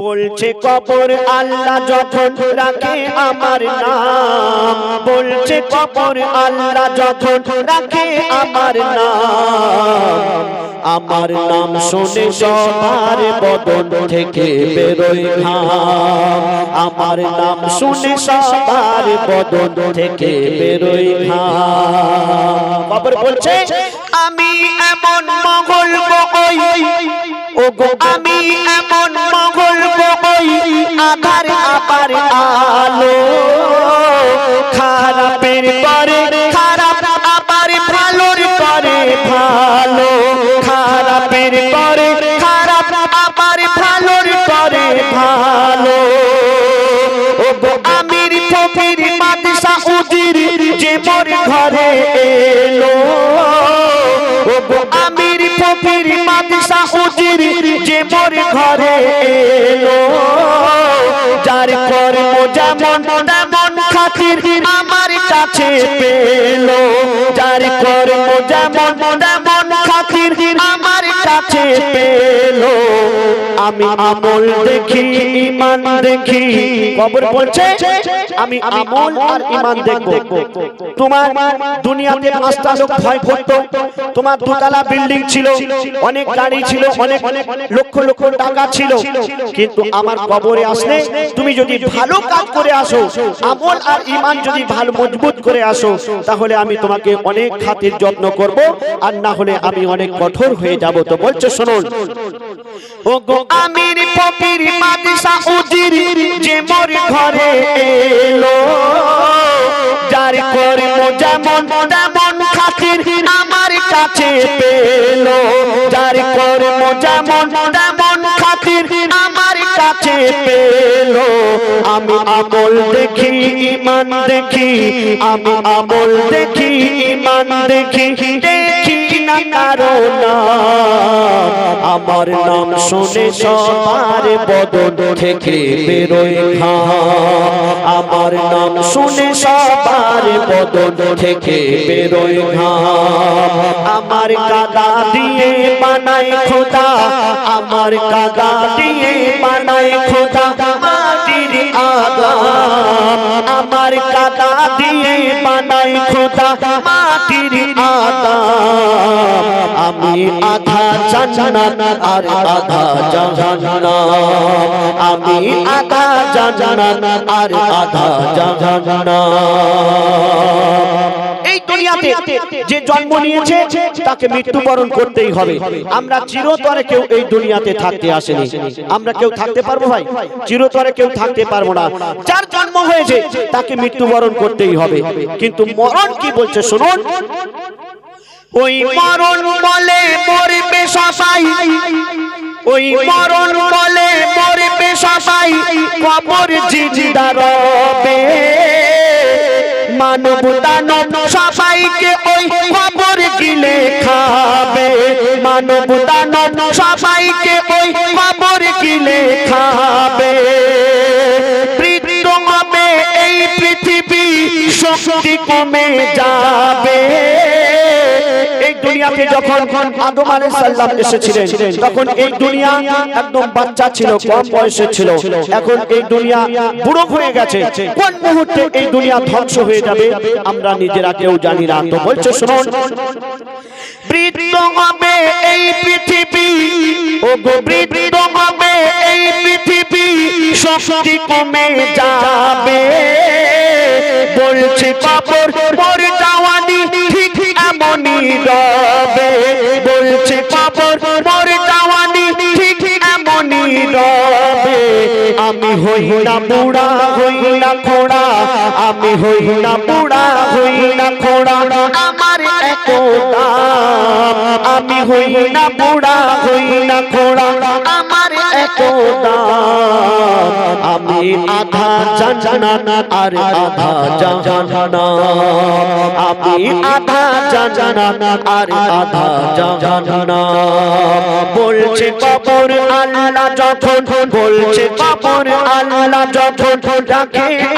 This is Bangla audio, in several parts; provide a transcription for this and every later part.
বলছে কবর আল্লাহ যখন রাখে আমার নাম। বলছে কবর আল্লাহ যখন রাখে আমার নাম। আমার নাম শুনে সবার বদন থেকে বেরোয় ঘাম। আমার নাম শুনে সবার বদন থেকে বেরোয় ঘাম। কবর বলছে আমি এমন মঙ্গল গো আমি এমন ওই আধার আবার আলো। খারাপের পরে, খারাপ আবার ভালোর পরে ভালো। খারাপের পরে, খারাপ আবার ভালোর পরে ভালো। আমির ফকির বাদশা উজির যে মোর ঘরে এলো। আমির ফকির বাদশা উজির যে মোর ঘরে এলো। যার কর্ম যেমন তেমন খাতির আমার কাছে পেল। যার কর্ম যেমন তেমন খাতির কাছে পেল। আমি আমল দেখি ইমান দেখি। কবর বলছে আমি আমল আর ইমান দেখব। তোমার দুনিয়াতে পাঁচটা লোক ভয় করতো। তোমার দোতলা বিল্ডিং ছিল, অনেক গাড়ি ছিল, অনেক লক্ষ লক্ষ টাকা ছিল। কিন্তু আমার কবরে আসলে তুমি যদি ভালো কাজ করে আসো, আমল আর ইমান যদি ভালো মজবুত করে আসো, তাহলে আমি তোমাকে অনেক খাতির যত্ন করব। আর না হলে আমি অনেক কঠোর হয়ে যাব। তো বলছে, শুনুন। ও গো আমির ফকির মাদিসা উজির যে মোর ঘরে এলো, যার কর্ম যেমন তেমন খাতির আমার কাছে পেল, যার কর্ম যেমন তেমন খাতির আমার কাছে পেল। আমি আমল দেখি ইমান দেখি, আমি আমল দেখি ইমান দেখি দেখি কারও আমার নাম শুনে সবার বদন থেকে বেরোয় ঘাম। আমার নাম শুনে সবার বদন থেকে বেরোয় ঘাম। আমার কাদা দিয়ে বানায় খোদা। আমার কাদা দিয়ে বানায় খোদা। আমার কাদা দিয়ে বানায় খোদা, মাটির আগাম আমি আধা জানান আর আধা জানান আমি আধা জানান আর আধা জাহান্নাম। এই দুনিয়াতে যে জন্ম নিয়েছে তাকে মৃত্যুবরণ করতেই হবে। আমরা চিরতরে কেউ এই দুনিয়াতে থাকতে আসেনি। আমরা কেউ থাকতে পারব ভাই? চিরতরে কেউ থাকতে পারব না। যার জন্ম হয়েছে তাকে মৃত্যুবরণ করতেই হবে। কিন্তু মরণ কি বলছে শুনুন। ওই মরণ বলে মরবে সবাই ওই মরণ বলে মরবে সবাই কবর জিন্দা রবে মানব দানব সবাইকে ওই খবর গিলে খাবে। মানব দানব সবাইকে ওই খবর গিলে খাবে। হবে এই পৃথিবী শক্তি কমে যাবে? দুনিয়াতে যখন আদম আলাইহিস সালাম এসেছিলেন, তখন এই দুনিয়া একদম বাচ্চা ছিল, কম বয়সে ছিল। এখন এই দুনিয়া বুড়ো হয়ে গেছে। কোন মুহূর্তে এই দুনিয়া ধ্বংস হয়ে যাবে, আমরা নিজেরা কেউ জানি না। তো বলছে, শুনুন, বৃদ্ধ হবে এই পৃথিবী ও গো বৃদ্ধ হবে এই পৃথিবী, শক্তি কমে যাবে। বলছে কবর পর যাওয়ানি ঠিক এমনই রবে বলছে পাপর পর যাওয়ানি ঠিক এমনই রবে। আমি হই না বুড়া হই না খোড়া, আমি হই না বুড়া হই না খোড়া। আমার এত দাম আমি হই না বুড়া হই না খোড়া। আমি আধা জান্নাত আর আধা জাহান্নাম। আমি আধা জান্নাত আর আধা জাহান্নাম। বলছে যখন বলছে যখন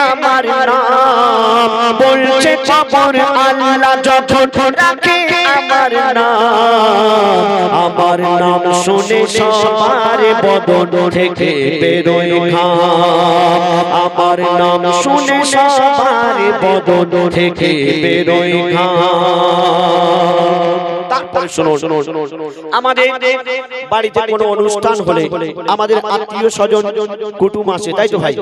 আমার নাম। বলছে যখন আমার নাম। আমার নাম শুনে সবার বদন বদন থেকে বেরোয় ঘাম আমার নাম শুনে সবার বদন থেকে বেরোয় তারপরে আমাদের বাড়িতে কোনো অনুষ্ঠান হলে আমাদের আত্মীয় স্বজন কুটুম আসে তাই তো ভাই?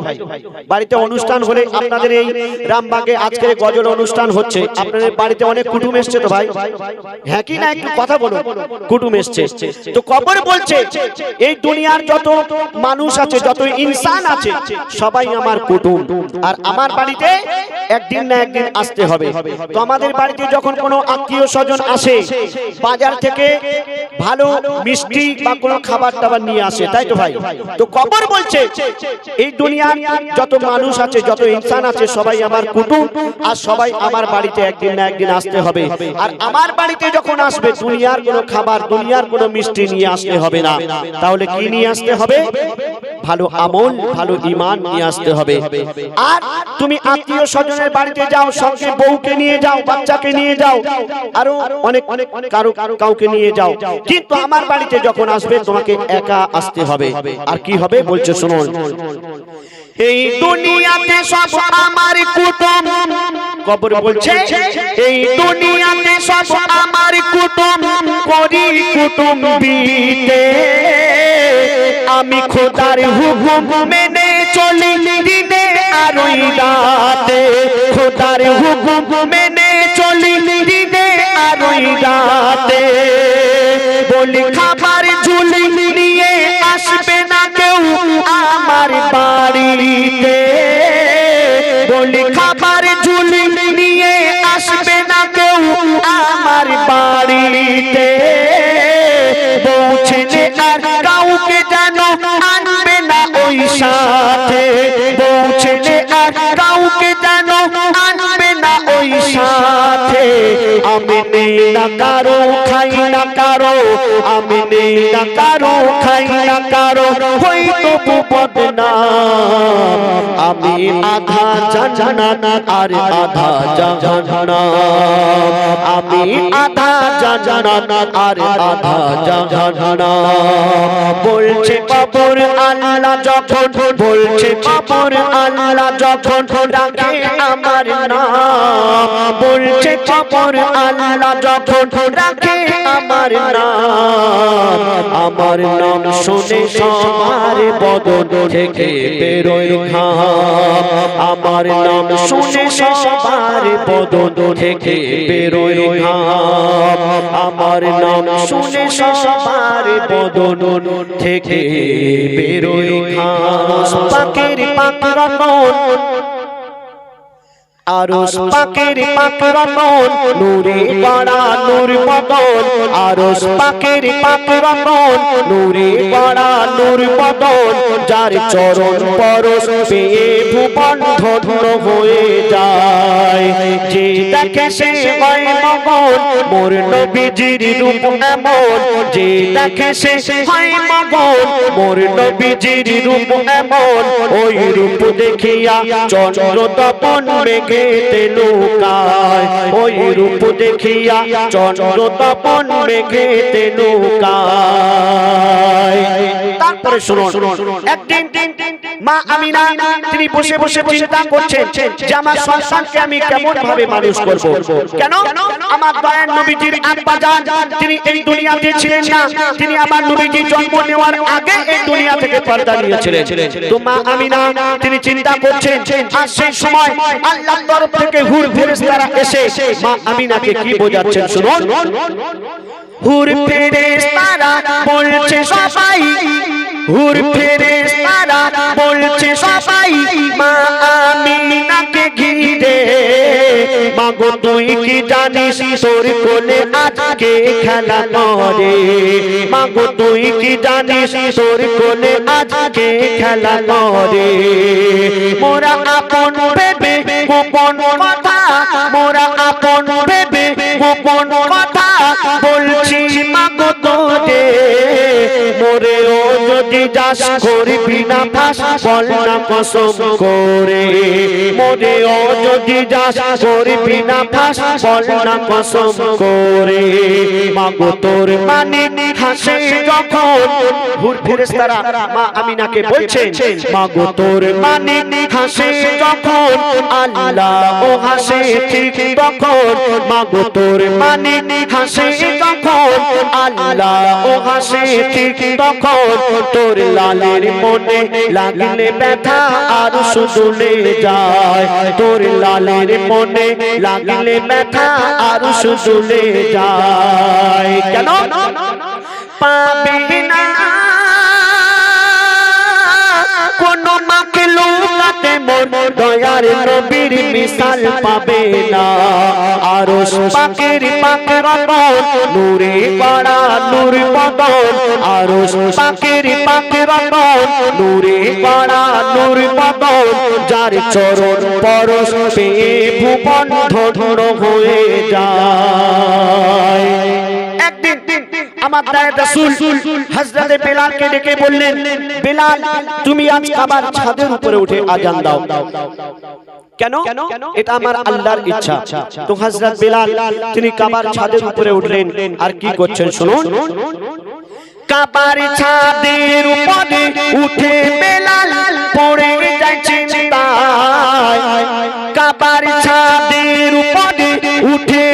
বাড়িতে অনুষ্ঠান হলে আপনাদের এই রামবাগে আজকের গজল অনুষ্ঠান হচ্ছে। আপনাদের বাড়িতে অনেক কুটুম এসছে তো ভাই? হ্যাঁ কি না একটু কথা বলুন কুটুম এসছে। তো কবর বলছে এই দুনিয়ার যত মানুষ আছে যত ইনসান আছে সবাই আমার কুটুম। আর আমার বাড়িতে একদিন না একদিন আসতে হবে। তো আমাদের বাড়িতে যখন কোনো আত্মীয় স্বজন আসে বাজার থেকে ভালো মিষ্টি বা কোনো খাবার টাবার নিয়ে আসে, তাই তো ভাই? তো কবর বলছে, এই দুনিয়ার যত মানুষ আছে, যত ইনসান আছে, সবাই আমার কুটুম আর সবাই আমার বাড়িতে একদিন না একদিন আসতে হবে। আর আমার বাড়িতে যখন আসবে, দুনিয়ার কোনো খাবার, দুনিয়ার কোনো মিষ্টি নিয়ে আসতে হবে না। তাহলে কি নিয়ে আসতে হবে? ভালো আমল, ভালো ইমান নিয়ে আসতে হবে। আর তুমি আত্মীয় স্বজনের বাড়িতে যাও, সঙ্গে বউকে নিয়ে যাও, বাচ্চাকে নিয়ে যাও। আরও অনেক অনেক কারও কারও কাউকে নিয়ে যাও। কিন্তু আমার বাড়িতে যখন আসবে, তোমাকে একা আসতে হবে। আর কি হবে বলছে, শুনুন। এই দুনিয়াতে সব আমার কুটুম। কবর বলছে, এই দুনিয়াতে সব আমার কুটুম। করি কুটুম বিতে আমি খোদার হুকুম মেনে চলি দিনে আর রাতে। খোদার হুকুম মেনে রাতে বলি খাবার নেই না কারও খাই না কারও আমি নেই না কারও খাই না কারও হই হয়তো বদনাম। আমি আধা জানা আর আধা জানা আমি আধা জানা আর আধা জানা বলছে কবর আল্লাহ যখন, বলছে কবর আল্লাহ যখন রাখে আমার নাম। বলছে কবর আল্লাহ যখন রাখে আমার নাম আমার নাম শুনে সবার বদন থেকে বেরোয় ঘাম। আমার নাম শুনে সবার বদন থেকে বেরোয় ঘাম। আমার নাম শুনে সবার বদন থেকে বেরোয় ঘাম। পাকের পাক আরস পাকের পাক রতন নূরে বড়া নূর বদন আরস পাকের পাক রতন নূরে বড়া নূর বদন যার চরণ পরশ পেয়ে ভুবন ধন্য হয়ে যায়। যে দেখে সে হয় মগন মোর নবীজির রূপ এমন। যে দেখে সে হয় মগন মোর নবীজির রূপ এমন। ওই রূপ দেখিয়া চন্দ্র তপন মেঘেতে নৌকায় ওই রূপ দেখিয়া চন্দ্র তপন মেঘেতে নৌকায় তারপরে শুনুন। একদিন মা আমিনা তিনি বসে বসে চিন্তা করছেন যে আমার সন্তানকে আমি কেমন ভাবে মানুষ করব। কেন? আমার দয়ার নবীজির আব্বা জান তিনি এই দুনিয়াতে ছিলেন না। তিনি আমার নবীজি জন্ম নেওয়ার আগে এই দুনিয়া থেকে পর্দা নিয়েছিলেন। তো মা আমিনা তিনি চিন্তা করছেন আর সেই সময় আল্লাহর তরফ থেকে হুর ফেরেশতারা এসে মা আমিনাকে কি বোঝাচ্ছেন শুনুন। হুর ফেরেশতারা বলছে সবাই বলছে, সবাই মা আমিনাকে ঘিরে। মাগো, তুই কি জানিস তোর কোলে আজকে খেলা করে? মাগো, তুই কি জানিস তোর কোলে আজকে খেলা মোরা আপন গোপন কথা, মোরা আপন গোপন কথা বলছি মাগো তোরে মোরেও যদি যাস করবি না ফাঁস, বল না কসম করে। মোরেও যদি যাস করবি না ফাঁস, বল না কসম করে। মাগো তোর মানে হাসে যখন হুর ফেরেশতারা মা আমিনাকে বলছেন, মাগো তোর মানে হাসে যখন আল্লাহ ও হাসে ঠিক তখন, মাগো তোর মানে হাসে যখন আল্লাহ ও হাসে তখন তোর লালের মনে লাগলে ব্যথা আর শুনে যায়। তোর লালের মনে লাগলে ব্যথা আর শুনে যায়। কেন? পাবি না মন দয়ার নবীর মিসাল পাবে না। আরও পাকের পাকের নূরে পাড়া, নূর বদন আরও পাকের পাকের নূরে পাড়া, নূর বদন যার চরণ পরশ পেয়ে ভুবন ধর হয়ে যায়। একদিন আমার দায় রাসূল হযরতে বেলালকে ডেকে বললেন বেলাল তুমি আজ কাবার ছাদের উপরে উঠে আজান দাও। কেন? এটা আমার আল্লাহর ইচ্ছা। তো হযরত বেলাল তিনি কাবার ছাদের উপরে উঠলেন। আর কি করছেন শুনুন? কাবার ছাদের উপরে উঠে বেলাল পড়ে যায় চিন্তায়। কাবার ছাদের উপরে উঠে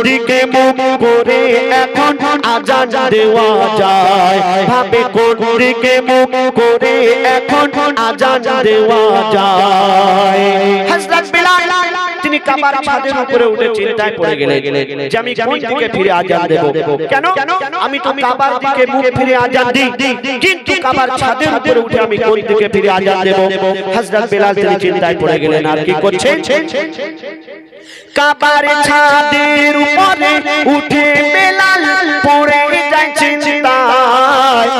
কোন দিকে মুখ করে এখন আজান দেওয়া যায়। ভাবে কোন দিকে মুখ করে এখন আজান দেওয়া যায়। তিনি উঠে চিন্তায় আমি ফিরে কেন? আমি ফিরে উঠে আমি তিনি চিন্তায় পড়ে গেলেন, আর কি করছেন? কাবার ছাদের উপরে উঠে বেলাল পড়ে যায় চিন্তায়।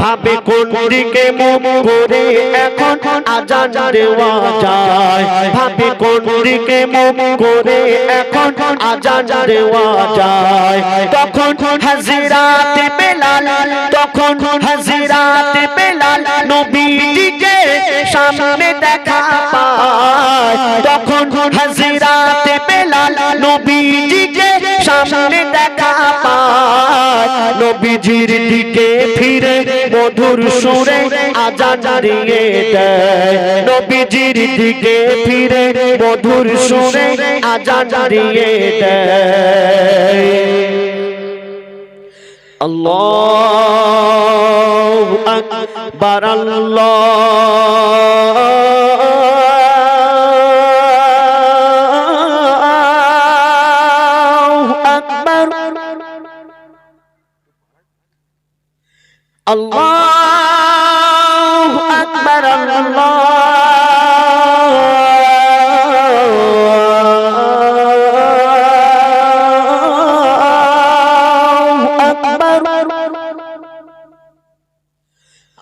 ভাবে কোন দিকে মুখ করে এখন আজান দেওয়া যায়। ভাবে কোন দিকে মুখ করে এখন আজান দেওয়া যায়। তখন হাজিরাতে বেলাল তখন হাজিরাতে বেলাল নবীজিকে সামনে দেখা পায়। তখন সামনে দেখা পায়। নবীজির দিকে ফিরে মধুর সুরে আজান দিয়ে দেয়। নবীজির দিকে ফিরে মধুর সুরে আজান দিয়ে দেয়। আল্লাহ আকবার, আল্লাহ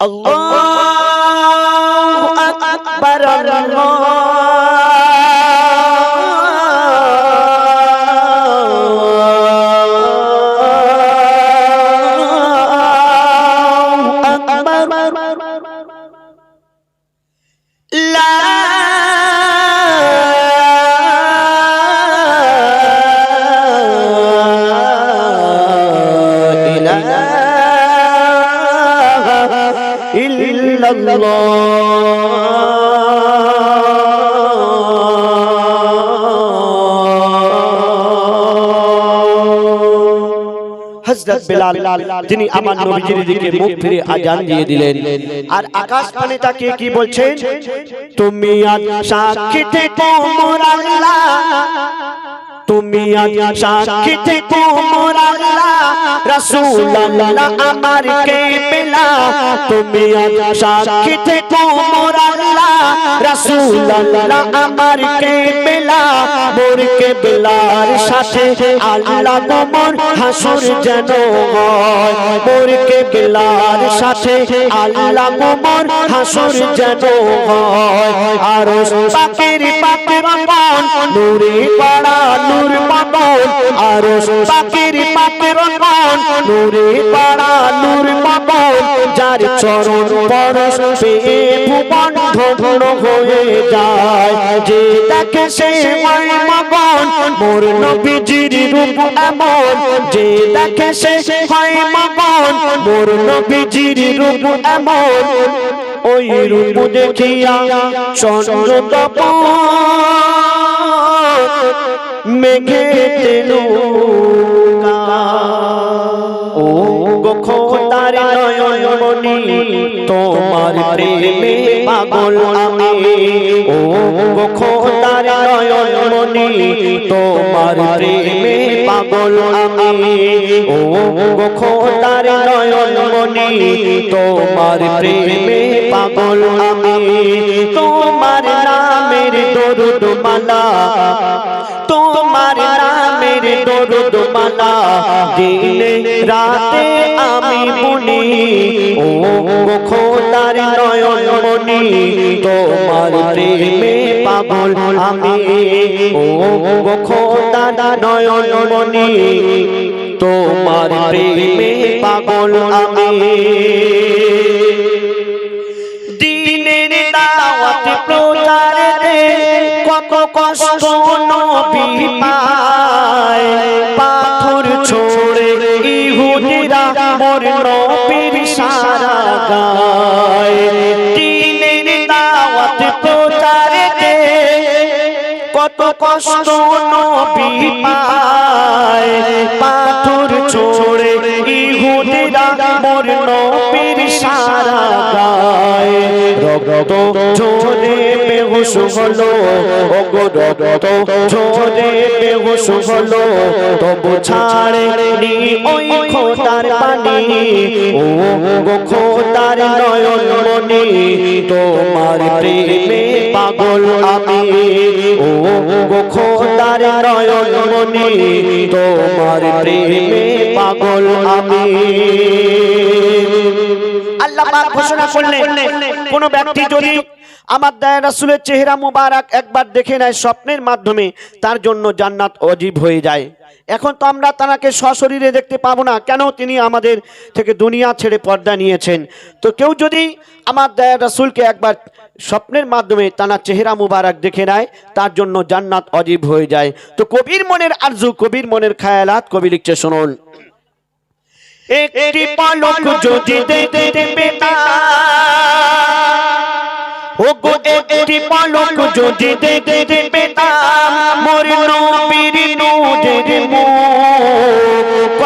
a বেলাল তিনি আমার নবীজির দিকে মুখ ফিরে আজান দিয়ে দিলেন। আর আকাশ পানে তাকিয়ে কি বলছেন? তুমি আজ সাক্ষী থেকো মোর আল্লাহ তুমি আজ সাক্ষী থেকো মোর আল্লাহ রাসূলুল্লাহ আমার কে বেলা তুমি আজ সাক্ষী থেকো মোর আল্লাহ রাসূলুল্লাহ আমার কে বেলা মোর কে বেলার সাথে আল্লাহ তোমার হাসুর যেন হয়। মোর কে বেলার সাথে আল্লাহ তোমার হাসুর যেন হয়। আর পাকের পাকের নূরে পাড়া, নূর পাবন আর পাকের পাকের মন নূরে পাড়া, নূর পাবন যার চরণ পরশ পেয়ে ভুবন ধন হয়ে যায়। যে দেখে সে হয় মগন, মোর নবীজির রূপ এমন। যে দেখে সে হয় মগন, মোর নবীজির রূপ এমন। ওই রূপ দেখিয়া চন্দ্র তপন মেঘে ও গোখতার নয়ন মনি তোমার প্রেমে পাগল আমি। ও গোখতার নয়ন মনি তোমার প্রেমে পাগল আমি। ও গোখতার নয়ন মনি তোমার প্রেমে পাগল আমি। তোমার নামের দরুদ মালা তোমার নামের দরুদ মালা। দিনে রাতে আমি বলি ও খোদার নয়ন মনি। তোমার প্রেমে পাগল আমি ও খোদার নয়ন মনি। তোমার প্রেমে পাগল আমি। দিনের দাওয়াত প্রচারে নবী পায়, পাথর ছোড়ে ইহুদিরা মোর নবীর সারা গায়। দিনের দাওয়াত প্রচারে কত কষ্ট নবী পায়। পাথর ছোড়ে ইহুদিরা মোর নবীর সারা গায়। রক্ত তোমার প্রেমে পাগল আমি। ও গো খোদার নয়ন তোমার প্রেমে পাগল আমি। আল্লাহ পাক ঘোষণা করলেন কোন ব্যক্তি যদি আমার দায় রাসূলের চেহারা মুবারক একবার দেখে নেয় স্বপ্নের মাধ্যমে তার জন্য জান্নাত অজীব হয়ে যায়। এখন তো আমরা তাকে সশরীরে দেখতে পাবো না কেন তিনি আমাদের থেকে দুনিয়া ছেড়ে পর্দা নিয়েছেন? তো কেউ যদি আমার দায় রাসূলকে একবার স্বপ্নের মাধ্যমে তার চেহারা মুবারক দেখে নেয় তার জন্য জান্নাত অজীব হয়ে যায়। তো কবির মনের আরজু কবির মনের খায়ালাত কবি লিখছে শুনুন। একটি পালক যদি দেখতে পেতাম ও একটি পালক যদি দেখতে পেতাম মোর নবীর নূরের মুখ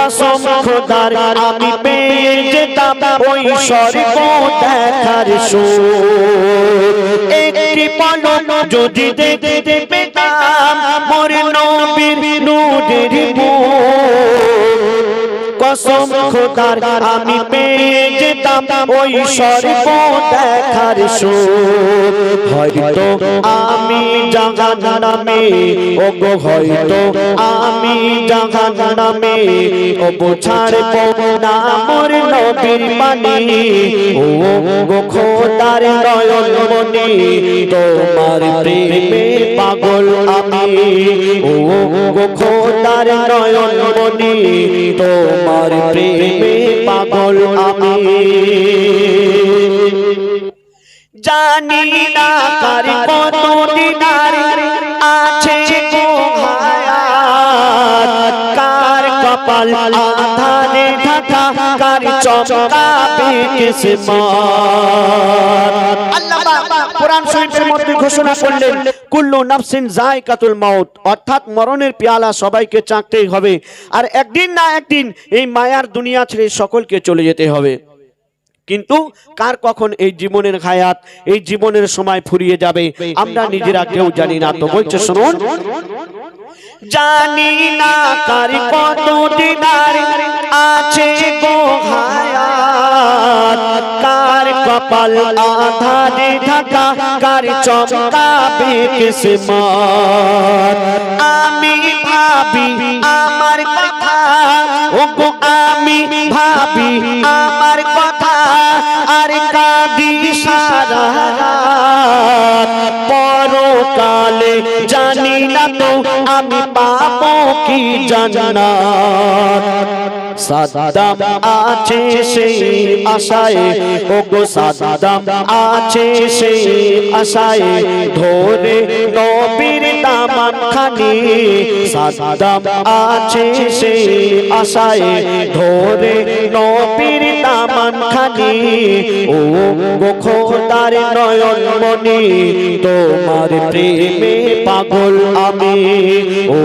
কসম খোদার আমি পেয়ে যেতাম ওই স্বর্গ দেখার সুখ একটি পলক যদি দেখতে পেতাম মোর নবীর নূরের কসম খোদার আমি পেয়ে যেতাম ওই স্বর্গ দেখার সুখ হয়তো আমি জাহান নামে ও গো হয়তো আমি জাহান নামে ও ছাড়ব না মোর নবীর পানি ও গো খোদার নয়ন মনি তোমার প্রেমে পাগল আমি। ও গো খোদার নয়ন মনি তোমার প্রেমে পাগল আমি। জানি না কার কত দিনার আছে গো হায়াত। কপাল আধারে ঢাকা, কার চমকাবে কিসমত কোরআন শরীফের মধ্যে ঘোষণা করলেন, কুল্লু নাফসিন জায়কাতুল মাউত, অর্থাৎ মরণের পেয়ালা সবাইকে চাকতেই হবে, আর একদিন না একদিন এই মায়ার দুনিয়া ছেড়ে সকলকে চলে যেতে হবে। কিন্তু কার কখন এই জীবনের হায়াত, এই জীবনের সময় ফুরিয়ে যাবে, আমরা নিজেরা কেউ জানি না। তো বলছে, শুনুন। জানি না কার কত দিনার আছে গো হায়াত, কার কপাল আধারে ঢাকা, কার চমকাবে কিসমত আমি ভাবি আমার কথা ও আমি ভাবি আমার কথা। পরকালে জানি না তো আমি পাবো কি জান্নাত? সাদাম আছে সেই আশায় ও গো সাদাম আছে সেই আশায়, ধরে নবীর দামান খানি সাদাম আছে সেই আশায়, ধরে নবীর দামান খানি ও গো খোদার নয়ন মনি তোমার প্রেমে পাগল আমি। ও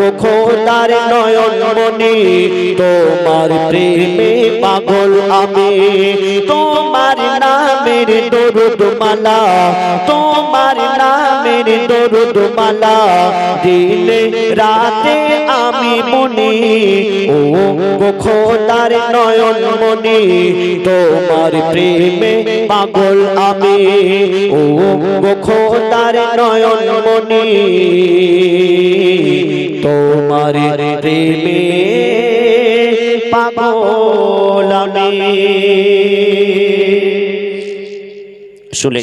গো খোদার নয়ন মনি, তোমার প্রেমে পাগল আমি। তোমার নামের দরুদ মালা তোমার নামের দরুদ মালা দিলে রাতে আমি মনি। ও খোদার নয়ন মনি, তোমার প্রেমে পাগল আমি। ও খোদার নয়ন মনি তোমার প্রেমে আমি। শুনে